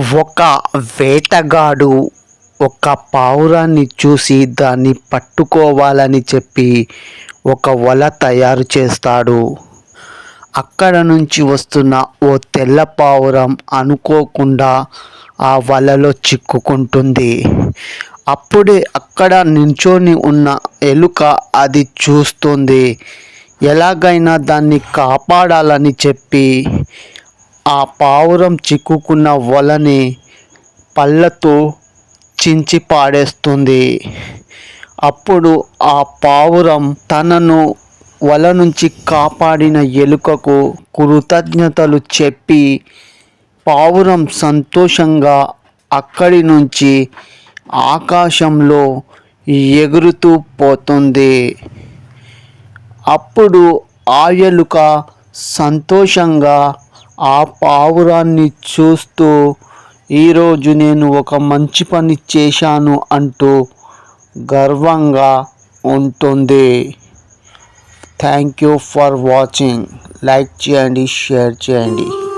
ఒక వేటగాడు ఒక పావురాన్ని చూసి దాన్ని పట్టుకోవాలని చెప్పి ఒక వల తయారు చేస్తాడు. అక్కడ నుంచి వస్తున్న ఓ తెల్ల పావురం అనుకోకుండా ఆ వలలో చిక్కుకుంటుంది. అప్పుడే అక్కడ నించొని ఉన్న ఎలుక అది చూస్తుంది. ఎలాగైనా దాన్ని కాపాడాలని చెప్పి ఆ పావురం చిక్కుకున్న వలని పళ్ళతో చించి పాడేస్తుంది. అప్పుడు ఆ పావురం తనను వల నుంచి కాపాడిన ఎలుకకు కృతజ్ఞతలు చెప్పి పావురం సంతోషంగా అక్కడి నుంచి ఆకాశంలో ఎగురుతూ పోతుంది. అప్పుడు ఆ ఎలుక సంతోషంగా ఆ పావురాన్ని చూస్తూ ఈరోజు నేను ఒక మంచి పని చేశాను అంటూ గర్వంగా ఉంటుంది. Thank you for watching like చేయండి షేర్ చేయండి.